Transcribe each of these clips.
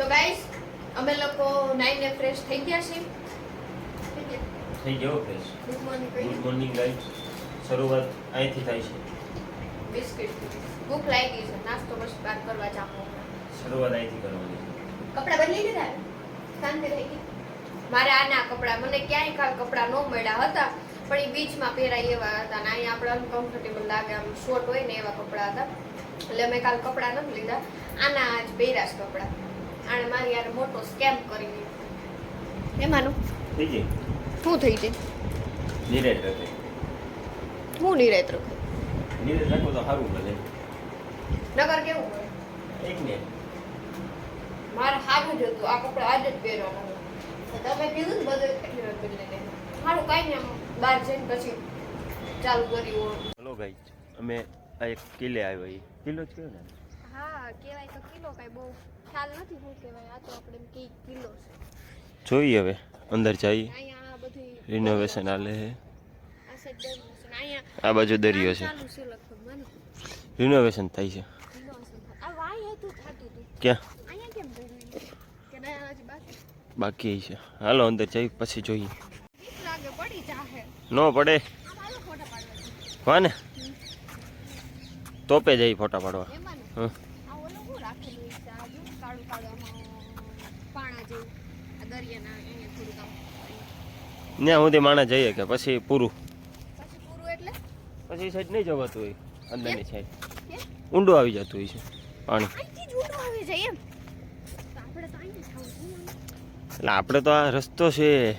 તો ગાઈસ અમે લોકો નાઈને ફ્રેશ થઈ ગયા છે? થઈ ગયો fresh good morning good morning guys શરૂઆત અહીંથી થાય છે. બિસ્કિટ ભૂખ લાગી છે. નાસ્તો બસ બાર કરવા જામો શરૂઆત અહીંથી કરવાની છે. કપડા બદલી લીધા? શાંતિ થઈ ગઈ. મારે આના કપડા મને ક્યાંય કાલ કપડા ન મળ્યા હતા પણ એ બીચમાં પહેરાય એવા હતા ને અહીંયા આપણે અનકમ્ફર્ટેબલ લાગે આમ શોર્ટ હોય ને એવા કપડાં હતા. એટલે મેં કાલ કપડા નથી લીધા. આના આજ પહેર્યા છે કપડા. આણે મારી યાર મોટો સ્કેમ કરી દીધો. એમાંનું? થઈ ગઈ શું થઈ જાય નિરેત રાખે. હું નિરેત રાખું? નિરેત રાખો તો સારું ભલે નગર કેવું એક ને મારે સારું જ હતું. આ કપડા આજ જ પહેરવાના તમે કીધું ને બધું એટલી વાર બદલી દે સારું કાંઈ નહીં બહાર જઈને પછી ચાલુ કર્યું હલો ગાઈસ અમે આ એક કિલ્લે આવ્યો એ કિલ્લો જ કયો ને? હા કહેવાય તો કિલો કાંઈ બહુ ખ્યાલ નથી શું કહેવાય. આ તો આપણે એમ કે કિલો છે. જોઈએ હવે અંદર જઈએ. અહીંયા રિનોવેશન હાલે છે. આ બાજુ દરિયો છે. રિનોવેશન થાય છે. ક્યાં? બાકી છે. હાલો અંદર જઈ પછી જોઈએ. ન પડે. હા ને તોપે જઈ ફોટા પાડવા. હં. ત્યાં સુધી માણસ જઈએ કે પછી પૂરું? પછી સાઈડ નહીં જવાતું હોય અંદરની સાઈડ. ઊંડું આવી જતું હોય છે પાણી. એટલે આપણે તો આ રસ્તો છે.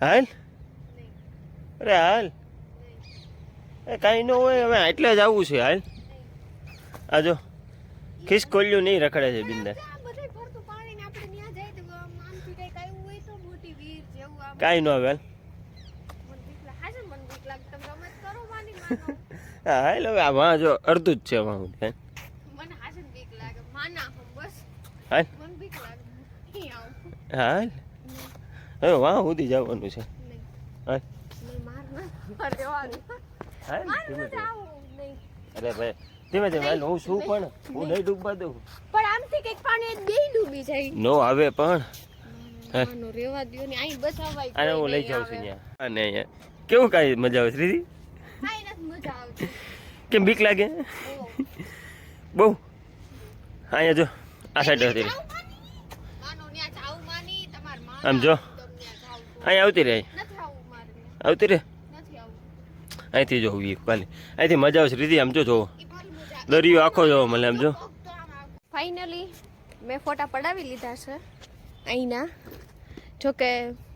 હાલ? અરે હાલ. એ કાંઈ ન હોય હવે એટલે જ આવવું છે હાલ. આ જો ખિસકોલ્યું નહીં રખડે છે બિંદા કાંઈ ન આવે હાલ. હા હાલ હવે આ વાં જો અડધું જ છે વાં હું. હાલ. આવું. હાલ. હવે વાં સુધી જવાનું છે. હાલ. માર ના ધીમે ધીમે. અરે ભાઈ ધીમે ધીમે હાલ હું શું પણ હું નહીં ડૂબવા દઉં. પણ આમથી કંઈક પાણી બે ડૂબી જાય. નો આવે પણ. હે. રેવા દ્યો ને અહીં બચાવાય આને હું લઈ જાઉં છું અહીંયા. અને અહીંયા. કેવું કાંઈ મજા આવે શ્રીજી આવતી. કેમ બીક લાગે. બહુ. અહીંયા જો આ સાઈડ તમાર માના આમ જો. અહીંયા આવતી રહે. આવતી રહે. અહીંથી જોવું એ કાલે અહીંથી મજા આવશે. રીતે આમ જો જોવો. દરિયો આખો જોવો મને આમ જો. ફાઇનલી મેં ફોટા પડાવી લીધા છે અહીંના. જોકે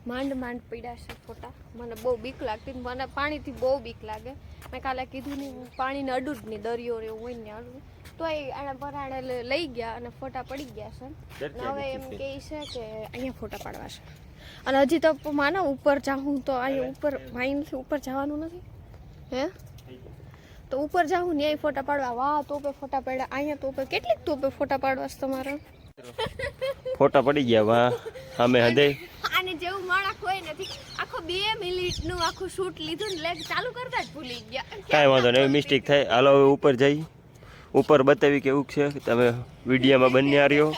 માંડ માંડ પડ્યા છે ફોટા. મને બહુ બીક લાગતી. મને પાણીથી બહુ બીક લાગે. મેં કાલે કીધું નહીં પાણીને અડું જ નહીં દરિયો ને હોય ને અડું. તો એ આને પરાણે લઈ ગયા અને ફોટા પડી ગયા છે. હવે એમ કહે છે કે અહીંયા ફોટા પાડવા છે. અને હજી તો માનો ઉપર જાઉં તો અહીંયા ઉપર વાઈનથી ઉપર જવાનું નથી. હે? તો ઉપર જાઉં ન્યાય ફોટા પાડવા. વાહ તોપે ફોટા પાડ્યા. અહીંયા તોપે. કેટલીક તોપે ફોટા પાડવા છે તમારે? ફોટા પડી ગયા વાહ. સામે હદે. આને જેવું માળા કોઈ નથી. આખો બે મિનિટનું આખું શૂટ લીધું ને લેગ ચાલુ કરતા જ ભૂલી ગયા. કાંઈ વાંધો નહીં મિસ્ટેક થાય. હાલો હવે ઉપર જઈ. ઉપર બતાવી કેવું છે. તમે વિડીયોમાં બન્યા રહ્યો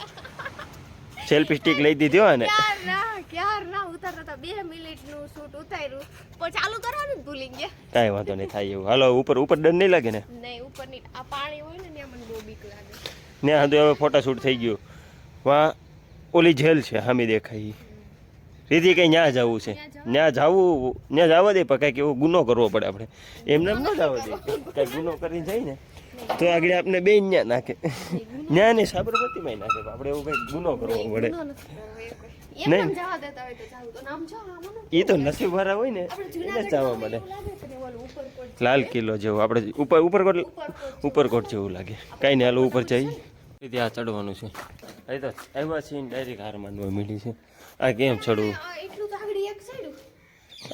સેલ્ફી સ્ટિક લઈ દીધી હોય ને ક્યાર ના ક્યાર ના ઉતારતા હતા બે મિનિટનું શૂટ ઉતાર્યું. પણ ચાલુ કરવાનું જ ભૂલી ગયા. કાંઈ વાંધો નહીં થાય એવું. હાલો ઉપર ઉપર ડર નહીં લાગે ને? નહીં ઉપરની આ પાણી હોય ને ત્યાં મને બહુ બીક લાગે. ત્યાં સુધી હવે ફોટાશૂટ થઈ ગયું. વા ઓલી જેલ છે હામી દેખાય. રીતિ કઈ ન્યા જવું છે? ન્યા જવું? ન્યા જવા દે પણ કંઈક એવો ગુનો કરવો પડે આપણે. એમને એમ ન જવા દે. કંઈક ગુનો કરીને જાય ને તો આગળ આપણે બે ન્યા નાખે. ન્યા ને સાબરમતીમાં નાખે પણ આપણે એવું કંઈક ગુનો કરવો પડે. નહીં. આમ જવા દેતા હોય તો જાવું તો નામ જો આમાં એ તો નસીબ વાળા હોય ને આપણે એને જવા મળે. ને લાલ કિલ્લો જેવું આપણે ઉપર ઉપરકોટ ઉપરકોટ જેવું લાગે. કાંઈ નહીં હાલો ઉપર જઈ ત્યાં ચડવાનું છે. અહીં તો આવ્યા છીએ ડાયરેક્ટ હાર માનવા મીડી છે. આ કેમ ચડવું? આ એટલું તો આગળ એક સાઈડ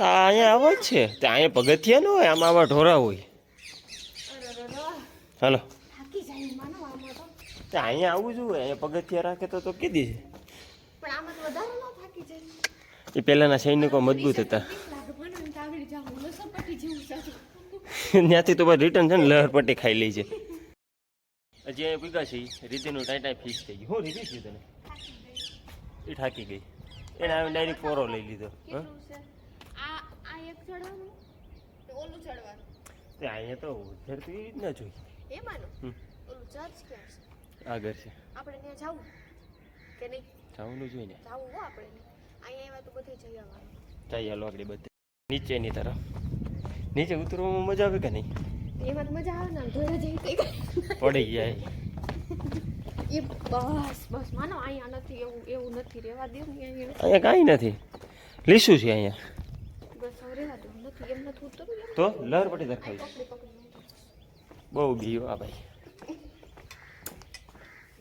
આ અહીંયા આવા જ છે. ત્યાં અહીંયા પગથિયા ન હોય આમાં આવા ઢોરા હોય. હાલો. થાકી જાય માનો આમાં તો. તે અહીંયા આવવું જોઈએ અહીંયા પગથિયા રાખે તો તો કીધી છે પણ આમાં તો વધારે ન થાકી જાય એ પહેલાંના સૈનિકો મજબૂત હતા. છે ત્યાંથી તો રિટર્ન છે ને લહરપટ્ટી ખાઈ લે છે. હજી અહીંયા પૂગા છે. રીતિનું ટાઈ ટાઈ ફિક્સ થઈ ગયું. હું રીતિ થયું તને? એ થાકી ગઈ. એને હવે ડાયરેક્ટ પોરો લઈ લીધો. છે? અહીંયા તો ઝડપી જ ના જોઈ. છે? આગળ છે. આપણે ત્યાં જવું? કે નહીં? જવું જોઈને. જાવું આપણે. અહીંયા તો બધે જઈ આવવાનું. ચાઈ હાલો આગળ બધે. નીચેની તરફ. નીચે ઉતરવામાં મજા આવે કે નહીં? એમાં મજા આવે ને ધોરે જઈ પડી જાય એ. બસ બસ. માનો અહીંયા નથી એવું એવું નથી. રહેવા દે ને અહીંયા કાંઈ નથી. લીસું છે અહીંયા. બસ હવે રહેવા દો. નથી એમ નથી ઉતરવું. તો લહેર પટી પકડી પકડી બહુ બીયો આ ભાઈ.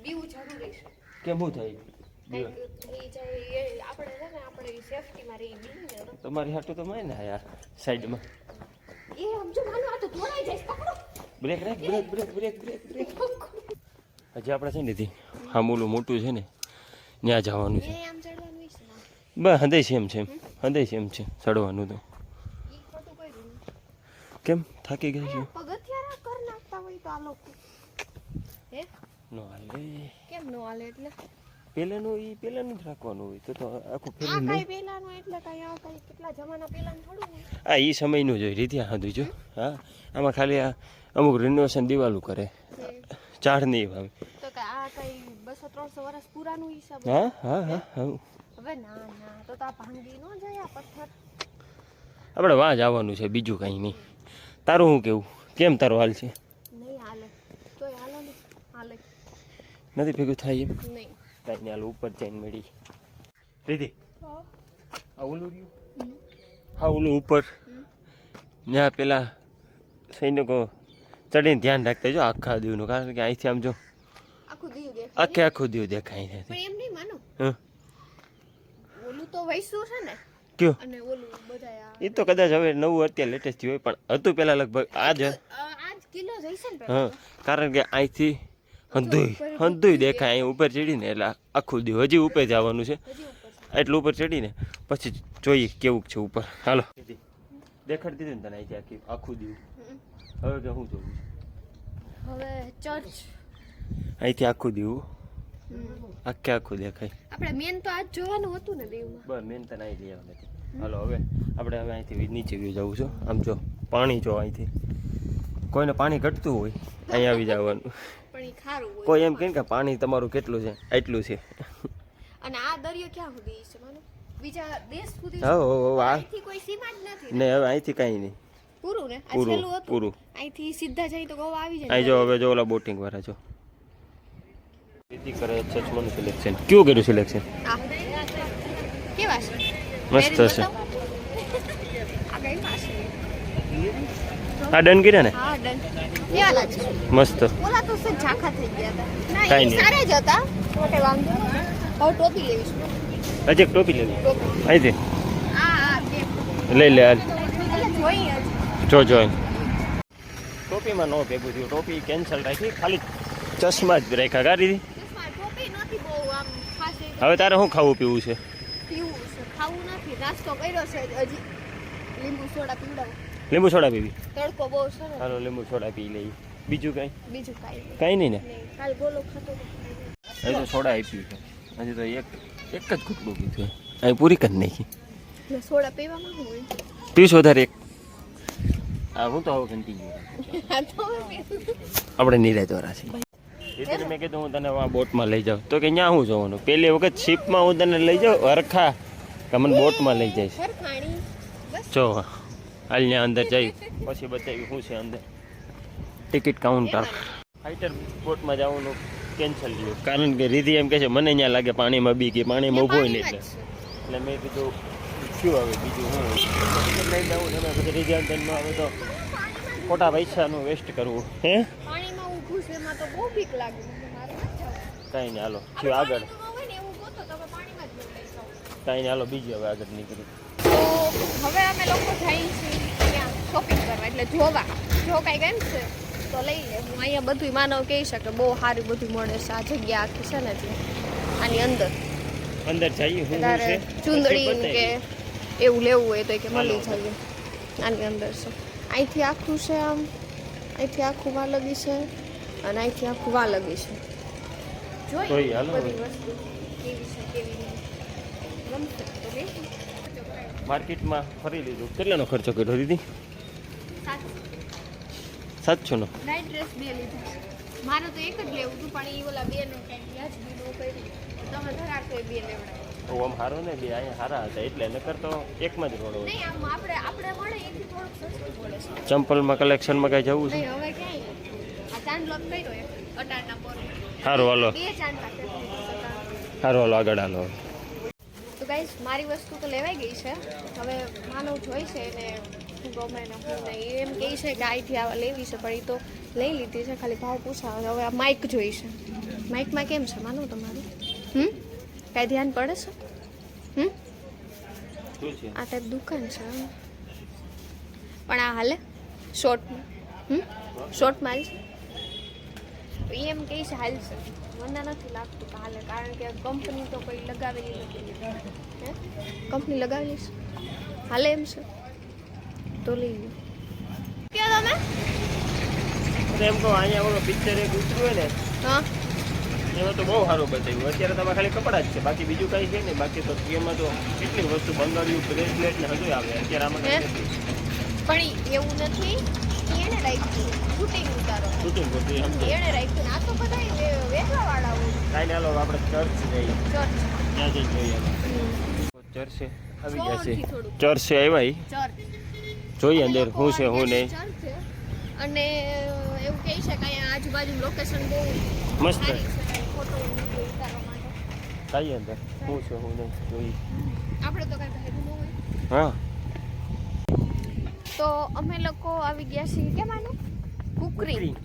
બીવું જરૂરી છે કેમ થાય? તમારી હાટું તો મેં ને યાર સાઈડમાં. માનો break break break break break break break હજી આપણે છે ને દી હામુલું મોટું છે ને ત્યાં જવાનું છે. બસ આમ છે એમ છે એમ. બસ છે એમ છે ચડવાનું તો. કેમ? થાકી ગયા છો? પગથિયારા કર નાખતા હોય તો આ લોકો. હે? નો હાલે. કેમ નો હાલે એટલે? પેલાનું એ પેલાનું જ રાખવાનું હોય તો તો આખું ફેરવી કઈ નહીં પેલાનું એટલે કઈ આ કઈ કેટલા જમાના પેલાનું થોડું હોય. આ એ સમયનું જોઈ રીતિયા હાંધું જો. હા આમાં ખાલી આ અમુક રિનોવેશન દિવાલું કરે. કે નહીં ભાવે તો કે આ કઈ બસો ત્રણસો વર્ષ પુરાનું હિસાબ હા હા હા હા. હવે ના ના તો તો આ ભાંગી ન જાય આ પથ્થર. આપણે વાં આવવાનું છે બીજું કાંઈ નહીં. તારું શું કેવું? કેમ તારો હાલ છે? નહીં હાલે. તોય હાલે હાલે. નથી ભેગું થાય એમ? નહીં. કાંઈ નહીં હાલ ઉપર જઈને મળી. ઓલું રહ્યું? હા ઓલું ઉપર. ત્યાં પેલા સૈનિકો ચડીને ધ્યાન રાખતા જો આખા દીવનું. કારણ કે અહીંથી આમ જો આખું દીવ દેખાય આખે આખું દીવ દેખાય નથી એમ નહીં માનો. ઓલું તો વૈસું છે ને. કયો? અને ઓલું બધા એ તો કદાચ હવે નવું અત્યારે લેટેસ્ટ થયું હોય પણ હતું પેલા લગભગ આ જ આજ કિલો જઈશે ને હા. કારણ કે અહીંથી હંધુય હંધુય દેખાય અહીં ઉપર ચડીને એટલે આખું દીવ હજી ઉપર જવાનું છે. એટલું ઉપર ચડીને પછી જોઈએ કેવું છે ઉપર. હાલો. દેખાડી દીધું ને તને અહીંથી આખી આખું દીવ. હવે કે હું જોઉં? હવે ચર્ચ અહીંથી આખું દીવ આખે આખું દેખાય. આપણે મેન તો આજ જોવાનું હતું ને દીવમાં બસ મેન તને અહીં લઈ આવવાની હતી હાલો હવે આપણે હવે અહીંથી નીચે વ્યૂ જવું છું. આમ જો પાણી જો અહીંથી. કોઈને પાણી ઘટતું હોય અહીં આવી જવાનું. પણ ખારું હોય કોઈ એમ કહે કે પાણી તમારું કેટલું છે? એટલું છે. અને આ દરિયો ક્યાં સુધી છે માનો? બીજા દેશ સુધી હા હો હો આ અહીંથી કોઈ સીમા જ નથી ને હવે અહીંથી કાંઈ નહીં. પૂરું ને? આ છેલ્લું હતું? પૂરું. અહીંથી સીધા જઈ તો ગોવા આવી જાય. અહીં જો હવે જો ઓલા બોટિંગ વાળા જો. રીતિ કરે ચશ્માનું સિલેક્શન કેવું કર્યું સિલેક્શન કેવા છે? મસ્ત છે. બતાવો. આ કઈ પાસે આ ડન કર્યા ને? મસ્ત. કાંઈ નહીં. ટોપી લેવી હજી એક ટોપી લેવી. અહીંથી? લઈ લે હાલ. જ જો ટોપીમાં નો ભેગું થયું. ટોપી કેન્સલ રાખી ખાલી ચશ્મા જ રાખ્યા ખાસ એ હવે તારે શું ખાવું પીવું છે? પીવું છે. ખાવું નથી. નાસ્તો કર્યો છે હજી. લીંબુ સોડા પીવડાવો. લીંબુ સોડા પીવી? તડકો બહુ સરસ હાલો લીંબુ સોડા પી લઈ બીજું કઈ? બીજું કઈ નહીં. નહીં ને? કાલ ગોલો ખાતો હજી તો સોડા આપી છે. હજી તો એક એક જ ઘૂંટડું પીધું અહીં પૂરી કરી નાખી. સોડા પીવા માંગુ પીશ વધારે એક. હા હું તો હવે કન્ટિન્યુ આ તો હવે પીવું. આપણે છીએ એટલે મેં કીધું હું તને આ બોટમાં લઈ જાઉં. તો કે ત્યાં હું જવાનું? પહેલી વખત શિપમાં હું તને લઈ જાઉં? હરખા? કે મને બોટમાં લઈ જઈશ? જો હાલ ત્યાં અંદર જઈ પછી બતાવી શું છે અંદર. ટિકિટ કાઉન્ટર ફાઇટર બોટમાં જવાનું કેન્સલ થયું. કારણ કે રીધિ એમ કહે છે મને ત્યાં લાગે પાણીમાં બી કે પાણીમાં ઊભો નહીં એટલે. એટલે મેં કીધું શું હવે બીજું હું? લઈ જવું એમાં પછી રીધિ અંદર ન આવે તો ખોટા પૈસાનું વેસ્ટ કરવું. હે? પાણીમાં ઊભું છે એમાં તો બહુ બીક લાગે મને મારે નથી જવું. કાંઈ નહીં હાલો થયું આગળ. પાણીમાં હોય ને એવું ગોતો તો અમે પાણીમાં જ લઈ જાઓ. કાંઈ નહીં હાલો બીજી હવે આગળ નીકળી હવે અમે લોકો જઈએ છીએ ત્યાં શોપિંગ કરવા એટલે જોવા. જો કાંઈ કેમ છે તો લઈ લે. હું અહીંયા બધું માનવ કહી શકે બહુ સારું બધું મળે છે આ જગ્યા આખી છે ને આની અંદર. અંદર જઈએ હું છે? ચૂંદડી કે એવું લેવું હોય તો કે મળી જઈએ. આની અંદર છે. અહીંથી આખું છે આમ. અહીંથી આખું વાલગી છે અને અહીંથી આખું વાલગી છે. જોઈએ, જોઈએ બધી વસ્તુ કેવી છે કેવી નહીં. ગમશે તો લઈશું. માર્કેટમાં ફરી લીધું. કેટલાનો ખર્ચો કર્યો દીદી? સાત સાતસોનો નાઈટ ડ્રેસ બે લીધા મારે તો એક જ લેવું હતું પણ એ ઓલા બે ને કંઈક વ્યાજબી નો કર્યું. તમે એ બે હારો ને બે અહીંયા હારા હતા એટલે નકર તો એકમાં જ રોડો નહીં આમ આપણે આપણે મળે એથી થોડુંક સસ્તું પડે છે. ચંપલમાં કલેક્શનમાં કાંઈ જવું છે? હવે ક્યાંય આ ચાંદ લોક કર્યો અટાણના પર સારું હાલો. બે ચાંદ. સારું હાલો આગળ હાલો. તો ગાઈસ મારી વસ્તુ તો લેવાઈ ગઈ છે. હવે માનવ જોઈ છે એને શું ગમે ને શું નહીં. એમ કહે છે કે અહીંથી આવા લેવી છે પણ એ તો લઈ લીધી છે ખાલી ભાવ પૂછાવે હવે આ માઇક જોઈ છે. માઇકમાં કેમ છે માનવ તમારું? હમ? કાંઈ ધ્યાન પડે છે? હમ? આ ટાઈપ દુકાન છે. પણ આ હાલે? શોર્ટમાં હમ? શોર્ટમાં હાલ એ એમ કહે છે હાલ છે. મને નથી લાગતું કે હાલે કારણ કે કંપની તો કોઈ લગાવેલી નથી. હે? કંપની લગાવેલી છે? હાલે એમ છે? તો લઈ લો ક્યાં તમે? એમ કહો અહીંયા ઓલો પિક્ચર એક ઉતર્યું ને હા? એમાં તો બહુ સારું બતાવ્યું. અત્યારે તમારે ખાલી કપડાં જ છે બાકી બીજું કાંઈ છે ને બાકી તો એમાં તો કેટલી વસ્તુ બંગાળ્યું બ્રેસલેટ ને હજુ આવે. અત્યારે આમાં? પણ એવું નથી ઈ એને રાખ્યું. શૂટિંગ ઉતારો. શૂટિંગ કરતું એમ તો એને રાખ્યું. ને આ તો બધા વાળા હોય. હાલો આપણે ચર્ચ જઈએ. ચર્ચ ત્યાં જઈને જોઈએ ચર્ચે આવી ગયા છે. ચર્ચે આવ્યા જોઈએ અંદર શું છે શું નહીં. ચર્ચ છે. અને એવું કહી છે કે અહીંયા આજુબાજુ લોકેશન બહુ મસ્ત. ફોટો ઉતારવા માટે. કાંઈ અંદર. શું છે શું નહીં જોઈએ. આપણે તો કાંઈ ભેગું ન હોય. હા. તો અમે લોકો આવી ગયા છીએ કેમ આનું? કુકરિંગ.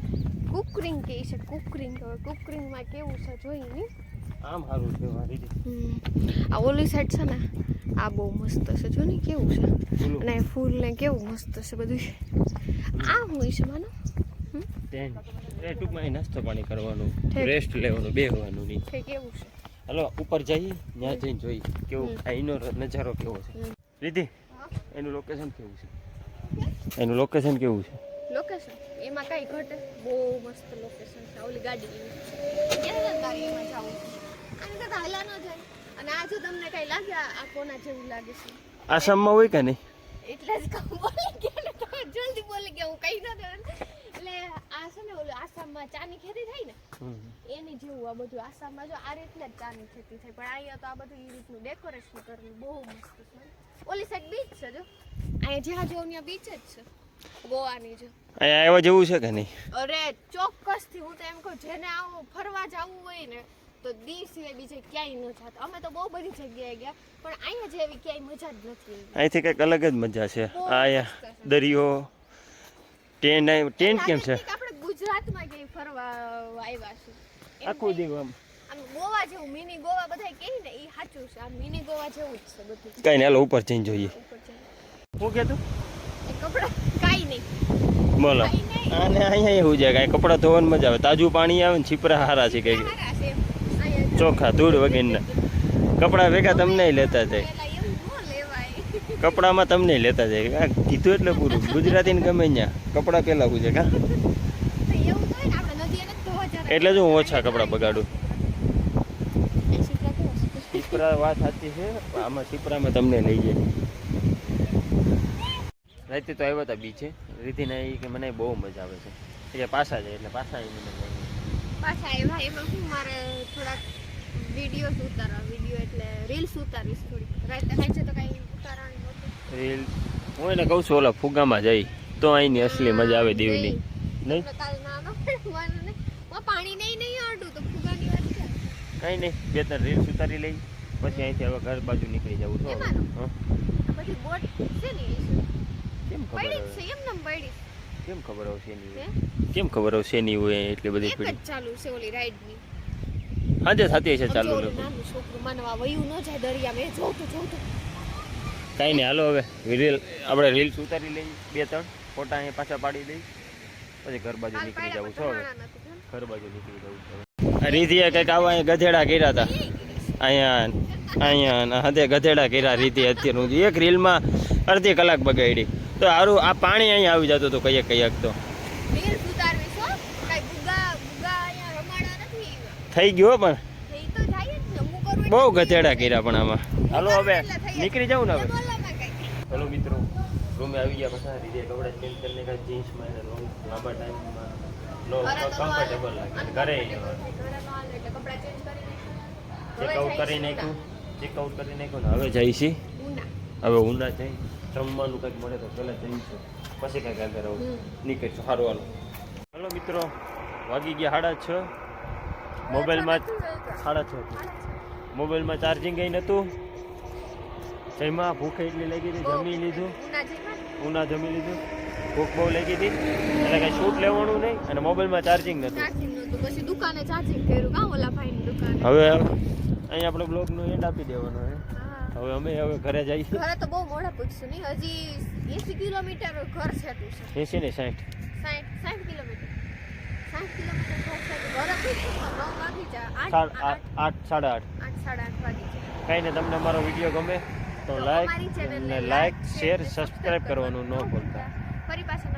કુકરિંગ. કહે છે કુકરિંગ. હવે કુકરિંગમાં કેવું છે જોઈ નહીં આમ સારું છે રીતે આ ઓલી સાઈડ છે ને આ બહુ મસ્ત છે. જો ને કેવું છે. અને ફૂલ ને કેવું મસ્ત છે બધું. આ હોય છે માનો. એ ટૂંકમાં નાસ્તો પાણી કરવાનું રેસ્ટ લેવાનું બેહવાનું નહીં. કેવું છે. હલો ઉપર જઈએ ત્યાં જઈને જોઈએ કેવું આ અહીંનો નજારો કેવો છે. રીધી એનું લોકેશન કેવું છે? એનું લોકેશન કેવું છે? લોકેશન એમાં કઈ ઘટે? બહુ મસ્ત લોકેશન છે. ઓલી ગાડી એને તારે એમાં જાવું? આને કરતા હાલા ન જાય. અને આ જો તમને કઈ લાગે આ કોના જેવું લાગે છે? આસામમાં હોય કે નહીં? એટલે જ કહું બોલી ગયા જલ્દી બોલી ગયા. હું કઈ ન દેવાનું. એટલે આ છે ને ઓલું આસામમાં ચાની ખેતી થાય ને એની જેવું આ બધું આસામમાં જો આ રીતના જ ચાની ખેતી થાય. પણ અહીંયા તો આ બધું એ રીતનું ડેકોરેશન કરેલું બહુ મસ્ત છે. ઓલી સાઈડ બીચ છે જો. અહીંયા જ્યાં જોઉં ત્યાં બીચ જ છે. ગોવાની જો. અહીંયા આવ્યા જેવું છે કે નહીં? અરે ચોક્કસથી હું તો એમ કહું જેને આવું ફરવા જવું હોય ને તો દી સિવાય બીજે ક્યાંય ન જાત. અમે તો બહુ બધી જગ્યાએ ગયા પણ અહીંયા જેવી ક્યાંય મજા જ નથી અહીંથી કંઈક અલગ જ મજા છે. આ અહીંયા દરિયો ટેન્ટ ટેન ટેન્ટ કેમ છે? આપણે ગુજરાતમાં ક્યાંય ફરવા આવ્યા છે. આખું નહીં. દિવસ આમ. આમ ગોવા જેવું મિની ગોવા બધા કહે ને એ સાચું છે. આ મિની ગોવા જેવું જ છે બધું. કઈ ને હાલો ઉપર જઈને જોઈએ. શું કહેતું કપડા કાંઈ નહીં. બોલો. અને આને અહીંયા એવું છે કાંઈ કપડાં ધોવાની મજા આવે. તાજું પાણી આવે ને છીપરા હારા છે. અહીંયા ચોખ્ખા ધૂળ વગેરેના. કપડાં ભેગા તમને લેતા જાય. કપડામાં તમને લેતા જાય. કીધું એટલે પૂરું. ગુજરાતીને ગમે ત્યાં કપડાં પહેલાં પૂછે કા? એટલે જ હું ઓછા કપડાં બગાડું? છીપરા વાત સાચી છે આમાં છીપરામાં તમને લઈ જાય. રાતે તો આવ્યા હતા બીચે રીતિને એ કે મને બહુ મજા આવે છે. એટલે પાછા જાય એટલે પાછા આવીને મને પાછા આવ્યા એમાં શું મારે થોડાક વિડીયોઝ ઉતારવા વીડિયો એટલે રીલ્સ ઉતારીશ થોડી રાતે હાંજે તો કાંઈ ઉતારવાનું નહોતું. રીલ હું એને કહું છું ઓલા ફુગામાં જઈ તો અહીંની અસલી મજા આવે દેવની. નહીં? પાણી નહીં નહીં આડું તો ફુગાની વાત છે. નહીં બે ત્રણ રીલ્સ ઉતારી લઈ પછી અહીંથી હવે ઘર બાજુ નીકળી જવું છે. કેમ ખબર હવે? કેમ ખબર આવશે એની? કેમ ખબર આવશે એની હોય એટલી બધી પીડી? ચાલુ છે ઓલી રાઈડની. હાજે થતી છે ચાલુ છોકરું માનવા વયું ન જાય દરિયા મેં જોઉં તો જોઉં તો કાંઈ નહીં હાલો હવે રીલ આપણે રીલ્સ ઉતારી લઈ બે ત્રણ ફોટા અહીંયા પાછા પાડી દઈ પછી ઘર બાજુ નીકળી જવું છો હવે ઘર બાજુ નીકળી જવું છો. રીધિએ કંઈક આવા અહીંયા ગધેડા કર્યા હતા. અહીંયા અહીંયા હદે ગધેડા કર્યા રીતિ અત્યારનું. એક રીલમાં અડધી કલાક બગાડી. તો સારું આ પાણી અહીંયા આવી જતું હતું કંઈક કંઈક તો. થઈ ગયો હો પણ. બહુ ગધેડા કર્યા પણ આમાં. હાલો હવે નીકળી જાઉં ને હવે. હેલો મિત્રો. રૂમે આવી ગયા પછી રીતે કપડા ચેન્જ કરીને કાંઈ જીન્સમાં એને લોંગ લાંબા ટાઈમમાં નો. કમ્ફર્ટેબલ લાગે. ઘરે ચેક change કરી નાખ્યું. ચેક ચેકઆઉટ કરી છે નાખ્યું. ચેકઆઉટ કરી નાખ્યું ને હવે જઈશ. હવે ઊંડા જઈ જમવાનું કંઈક મળે તો પહેલાં જઈશું. પછી કંઈક આગળ આવું. નીકળીશું. સારું હાલો. હાલો મિત્રો. વાગી ગયા સાડા છ. મોબાઈલમાં સાડા છ. મોબાઈલમાં ચાર્જિંગ કંઈ નહોતું જઈમાં ભૂખ એટલી લાગી હતી જમી લીધું. ઉના જમી? લીધું. ભૂખ બહુ લાગી હતી. એટલે કાંઈ શૂટ લેવાનું નહીં અને મોબાઈલમાં ચાર્જિંગ નહોતું હવે અહીં આપણે બ્લોગનો એન્ડ આપી દેવાનો હે. હવે અમે હવે ઘરે જઈશું ઘરે તો બહુ મોડા પૂછશું નહીં. હજી એસી કિલોમીટર ઘર છે એસી ને સાઠ. સાઠ સાઠ કિલોમીટર. સાઠ કિલોમીટર ઘર છે ઘરે પૂછશું તો વાગી જાય. આઠ સાડા આઠ આઠ. આઠ. સાડા આઠ વાગી કાંઈ ને તમને મારો વીડિયો ગમે તો લાઈક ને લાઈક શેર સબસ્ક્રાઈબ કરવાનું ન ભૂલતા. ફરી પાછા